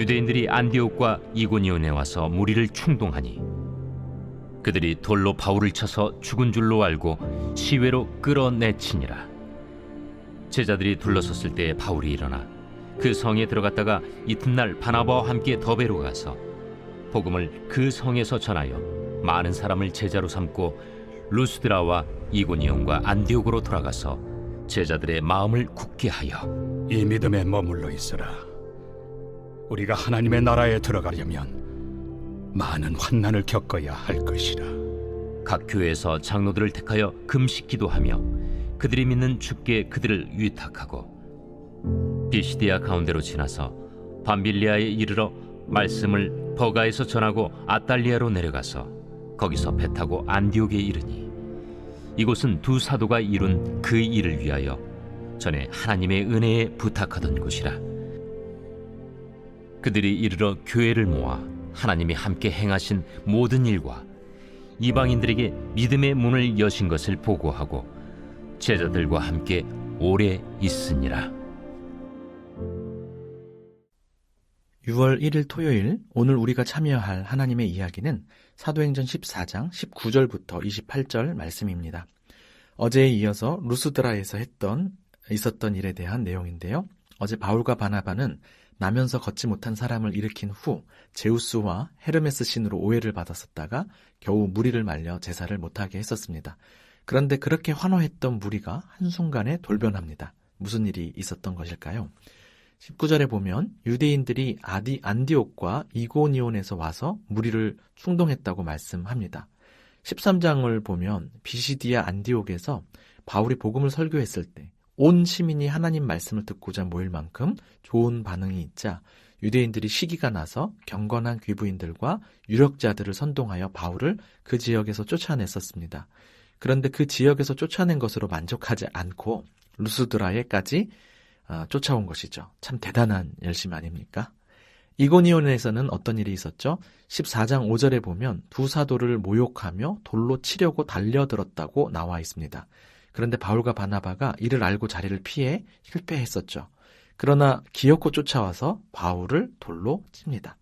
유대인들이 안디옥과 이고니온에 와서 무리를 충동하니 그들이 돌로 바울을 쳐서 죽은 줄로 알고 시외로 끌어내치니라 제자들이 둘러섰을 때 바울이 일어나 그 성에 들어갔다가 이튿날 바나바와 함께 더베로 가서 복음을 그 성에서 전하여 많은 사람을 제자로 삼고 루스드라와 이고니온과 안디옥으로 돌아가서 제자들의 마음을 굳게 하여 이 믿음에 머물러 있으라. 우리가 하나님의 나라에 들어가려면 많은 환난을 겪어야 할 것이라. 각 교회에서 장로들을 택하여 금식 기도하며 그들이 믿는 주께 그들을 위탁하고 비시디아 가운데로 지나서 밤빌리아에 이르러 말씀을 버가에서 전하고 아달리아로 내려가서 거기서 배 타고 안디옥에 이르니 이곳은 두 사도가 이룬 그 일을 위하여 전에 하나님의 은혜에 부탁하던 곳이라 그들이 이르러 교회를 모아 하나님이 함께 행하신 모든 일과 이방인들에게 믿음의 문을 여신 것을 보고하고 제자들과 함께 오래 있으니라. 6월 1일 토요일 오늘 우리가 참여할 하나님의 이야기는 사도행전 14장 19절부터 28절 말씀입니다. 어제에 이어서 루스드라에서 했던 있었던 일에 대한 내용인데요. 어제 바울과 바나바는 나면서 걷지 못한 사람을 일으킨 후 제우스와 헤르메스 신으로 오해를 받았었다가 겨우 무리를 말려 제사를 못하게 했었습니다. 그런데 그렇게 환호했던 무리가 한순간에 돌변합니다. 무슨 일이 있었던 것일까요? 19절에 보면 유대인들이 아디 안디옥과 이고니온에서 와서 무리를 충동했다고 말씀합니다. 13장을 보면 비시디아 안디옥에서 바울이 복음을 설교했을 때 온 시민이 하나님 말씀을 듣고자 모일 만큼 좋은 반응이 있자 유대인들이 시기가 나서 경건한 귀부인들과 유력자들을 선동하여 바울을 그 지역에서 쫓아냈었습니다. 그런데 그 지역에서 쫓아낸 것으로 만족하지 않고 루스드라에까지 아, 쫓아온 것이죠. 참 대단한 열심 아닙니까? 이고니온에서는 어떤 일이 있었죠? 14장 5절에 보면 두 사도를 모욕하며 돌로 치려고 달려들었다고 나와 있습니다. 그런데 바울과 바나바가 이를 알고 자리를 피해 실패했었죠. 그러나 기어코 쫓아와서 바울을 돌로 칩니다.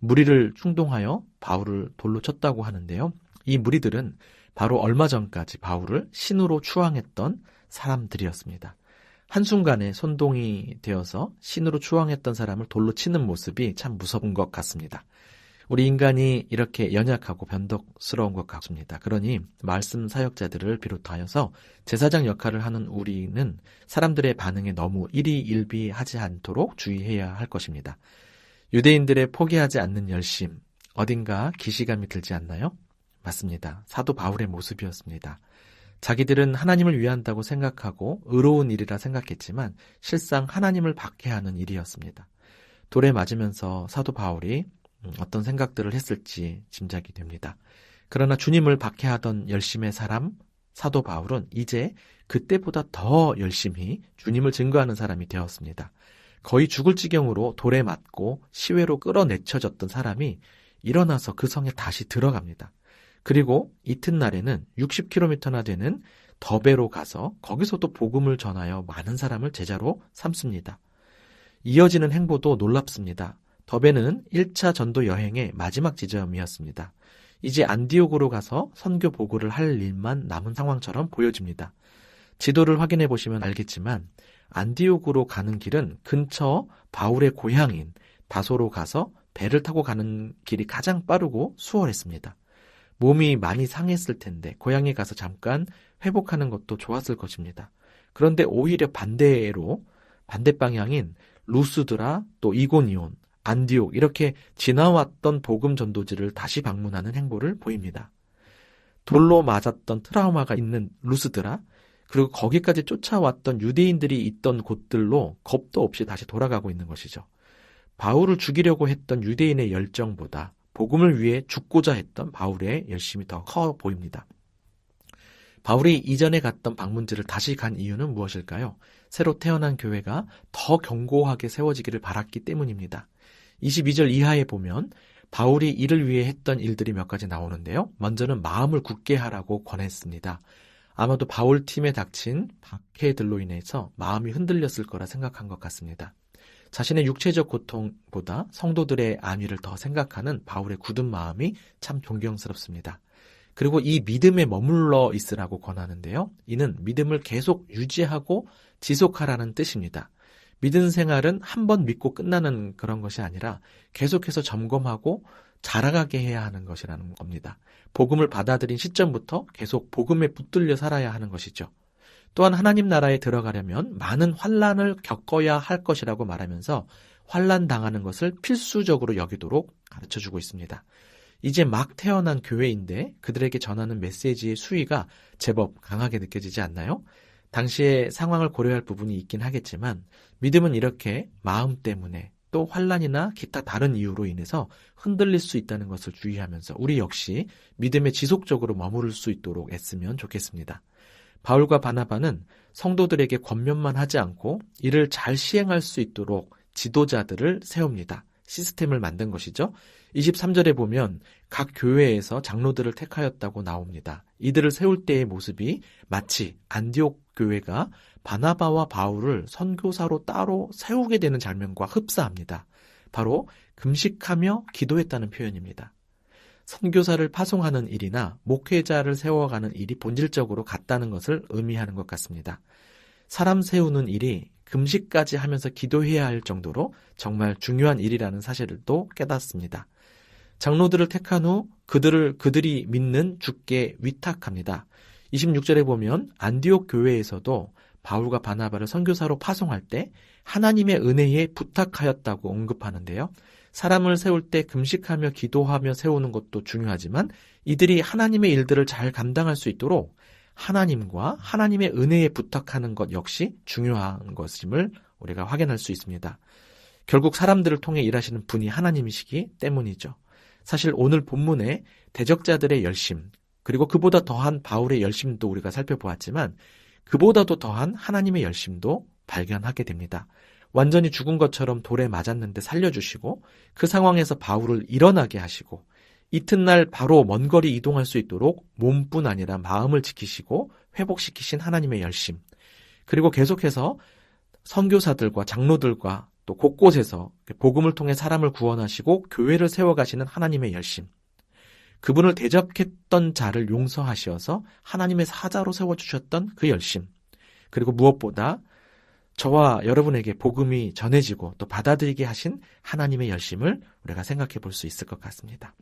무리를 충동하여 바울을 돌로 쳤다고 하는데요. 이 무리들은 바로 얼마 전까지 바울을 신으로 추앙했던 사람들이었습니다. 한순간에 선동이 되어서 신으로 추앙했던 사람을 돌로 치는 모습이 참 무서운 것 같습니다. 우리 인간이 이렇게 연약하고 변덕스러운 것 같습니다. 그러니 말씀 사역자들을 비롯하여서 제사장 역할을 하는 우리는 사람들의 반응에 너무 일희일비하지 않도록 주의해야 할 것입니다. 유대인들의 포기하지 않는 열심, 어딘가 기시감이 들지 않나요? 맞습니다. 사도 바울의 모습이었습니다. 자기들은 하나님을 위한다고 생각하고 의로운 일이라 생각했지만 실상 하나님을 박해하는 일이었습니다. 돌에 맞으면서 사도 바울이 어떤 생각들을 했을지 짐작이 됩니다. 그러나 주님을 박해하던 열심의 사람 사도 바울은 이제 그때보다 더 열심히 주님을 증거하는 사람이 되었습니다. 거의 죽을 지경으로 돌에 맞고 시외로 끌어내쳐졌던 사람이 일어나서 그 성에 다시 들어갑니다. 그리고 이튿날에는 60km나 되는 더베로 가서 거기서도 복음을 전하여 많은 사람을 제자로 삼습니다. 이어지는 행보도 놀랍습니다. 더베는 1차 전도 여행의 마지막 지점이었습니다. 이제 안디옥으로 가서 선교 보고를 할 일만 남은 상황처럼 보여집니다. 지도를 확인해 보시면 알겠지만 안디옥으로 가는 길은 근처 바울의 고향인 다소로 가서 배를 타고 가는 길이 가장 빠르고 수월했습니다. 몸이 많이 상했을 텐데 고향에 가서 잠깐 회복하는 것도 좋았을 것입니다. 그런데 오히려 반대로 반대 방향인 루스드라 또 이고니온 안디옥 이렇게 지나왔던 복음 전도지를 다시 방문하는 행보를 보입니다. 돌로 맞았던 트라우마가 있는 루스드라 그리고 거기까지 쫓아왔던 유대인들이 있던 곳들로 겁도 없이 다시 돌아가고 있는 것이죠. 바울을 죽이려고 했던 유대인의 열정보다 복음을 위해 죽고자 했던 바울의 열심이 더 커 보입니다. 바울이 이전에 갔던 방문지를 다시 간 이유는 무엇일까요? 새로 태어난 교회가 더 견고하게 세워지기를 바랐기 때문입니다. 22절 이하에 보면 바울이 이를 위해 했던 일들이 몇 가지 나오는데요. 먼저는 마음을 굳게 하라고 권했습니다. 아마도 바울 팀에 닥친 박해들로 인해서 마음이 흔들렸을 거라 생각한 것 같습니다. 자신의 육체적 고통보다 성도들의 안위를 더 생각하는 바울의 굳은 마음이 참 존경스럽습니다. 그리고 이 믿음에 머물러 있으라고 권하는데요. 이는 믿음을 계속 유지하고 지속하라는 뜻입니다. 믿음 생활은 한 번 믿고 끝나는 그런 것이 아니라 계속해서 점검하고 자라가게 해야 하는 것이라는 겁니다. 복음을 받아들인 시점부터 계속 복음에 붙들려 살아야 하는 것이죠. 또한 하나님 나라에 들어가려면 많은 환란을 겪어야 할 것이라고 말하면서 환란 당하는 것을 필수적으로 여기도록 가르쳐 주고 있습니다. 이제 막 태어난 교회인데 그들에게 전하는 메시지의 수위가 제법 강하게 느껴지지 않나요? 당시의 상황을 고려할 부분이 있긴 하겠지만 믿음은 이렇게 마음 때문에 또 환란이나 기타 다른 이유로 인해서 흔들릴 수 있다는 것을 주의하면서 우리 역시 믿음에 지속적으로 머무를 수 있도록 애쓰면 좋겠습니다. 바울과 바나바는 성도들에게 권면만 하지 않고 이를 잘 시행할 수 있도록 지도자들을 세웁니다. 시스템을 만든 것이죠. 23절에 보면 각 교회에서 장로들을 택하였다고 나옵니다. 이들을 세울 때의 모습이 마치 안디옥 교회가 바나바와 바울을 선교사로 따로 세우게 되는 장면과 흡사합니다. 바로 금식하며 기도했다는 표현입니다. 선교사를 파송하는 일이나 목회자를 세워가는 일이 본질적으로 같다는 것을 의미하는 것 같습니다. 사람 세우는 일이 금식까지 하면서 기도해야 할 정도로 정말 중요한 일이라는 사실을 또 깨닫습니다. 장로들을 택한 후 그들을 그들이 믿는 주께 위탁합니다. 26절에 보면 안디옥 교회에서도 바울과 바나바를 선교사로 파송할 때 하나님의 은혜에 부탁하였다고 언급하는데요. 사람을 세울 때 금식하며 기도하며 세우는 것도 중요하지만 이들이 하나님의 일들을 잘 감당할 수 있도록 하나님과 하나님의 은혜에 부탁하는 것 역시 중요한 것임을 우리가 확인할 수 있습니다. 결국 사람들을 통해 일하시는 분이 하나님이시기 때문이죠. 사실 오늘 본문에 대적자들의 열심, 그리고 그보다 더한 바울의 열심도 우리가 살펴보았지만 그보다도 더한 하나님의 열심도 발견하게 됩니다. 완전히 죽은 것처럼 돌에 맞았는데 살려주시고 그 상황에서 바울을 일어나게 하시고 이튿날 바로 먼 거리 이동할 수 있도록 몸뿐 아니라 마음을 지키시고 회복시키신 하나님의 열심. 그리고 계속해서 선교사들과 장로들과 또 곳곳에서 복음을 통해 사람을 구원하시고 교회를 세워가시는 하나님의 열심. 그분을 대적했던 자를 용서하시어서 하나님의 사자로 세워주셨던 그 열심. 그리고 무엇보다 저와 여러분에게 복음이 전해지고 또 받아들이게 하신 하나님의 열심을 우리가 생각해 볼 수 있을 것 같습니다.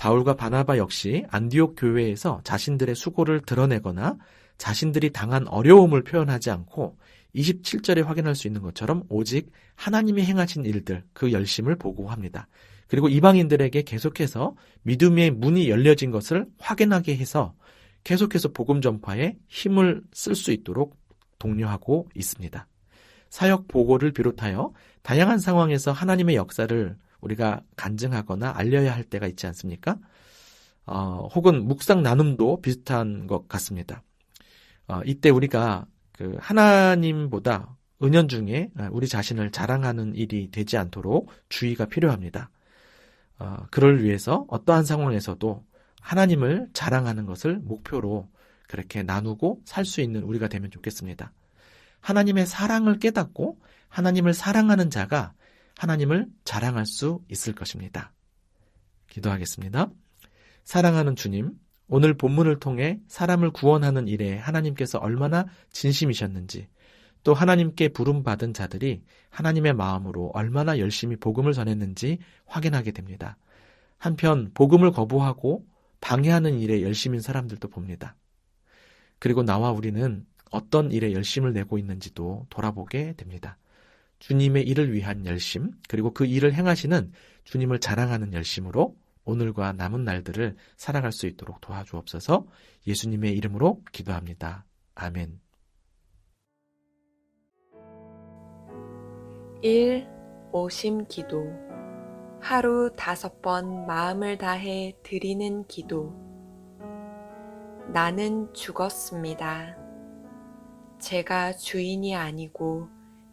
바울과 바나바 역시 안디옥 교회에서 자신들의 수고를 드러내거나 자신들이 당한 어려움을 표현하지 않고 27절에 확인할 수 있는 것처럼 오직 하나님이 행하신 일들, 그 열심을 보고합니다. 그리고 이방인들에게 계속해서 믿음의 문이 열려진 것을 확인하게 해서 계속해서 복음 전파에 힘을 쓸 수 있도록 독려하고 있습니다. 사역 보고를 비롯하여 다양한 상황에서 하나님의 역사를 우리가 간증하거나 알려야 할 때가 있지 않습니까? 어, 혹은 묵상 나눔도 비슷한 것 같습니다. 어, 이때 우리가 그 하나님보다 은연중에 우리 자신을 자랑하는 일이 되지 않도록 주의가 필요합니다. 어, 그를 위해서 어떠한 상황에서도 하나님을 자랑하는 것을 목표로 그렇게 나누고 살 수 있는 우리가 되면 좋겠습니다. 하나님의 사랑을 깨닫고 하나님을 사랑하는 자가 하나님을 자랑할 수 있을 것입니다. 기도하겠습니다. 사랑하는 주님, 오늘 본문을 통해 사람을 구원하는 일에 하나님께서 얼마나 진심이셨는지, 또 하나님께 부름받은 자들이 하나님의 마음으로 얼마나 열심히 복음을 전했는지 확인하게 됩니다. 한편 복음을 거부하고 방해하는 일에 열심인 사람들도 봅니다. 그리고 나와 우리는 어떤 일에 열심을 내고 있는지도 돌아보게 됩니다. 주님의 일을 위한 열심, 그리고 그 일을 행하시는 주님을 자랑하는 열심으로 오늘과 남은 날들을 살아갈 수 있도록 도와주옵소서 예수님의 이름으로 기도합니다. 아멘. 1. 오심 기도 하루 다섯 번 마음을 다해 드리는 기도 나는 죽었습니다. 제가 주인이 아니고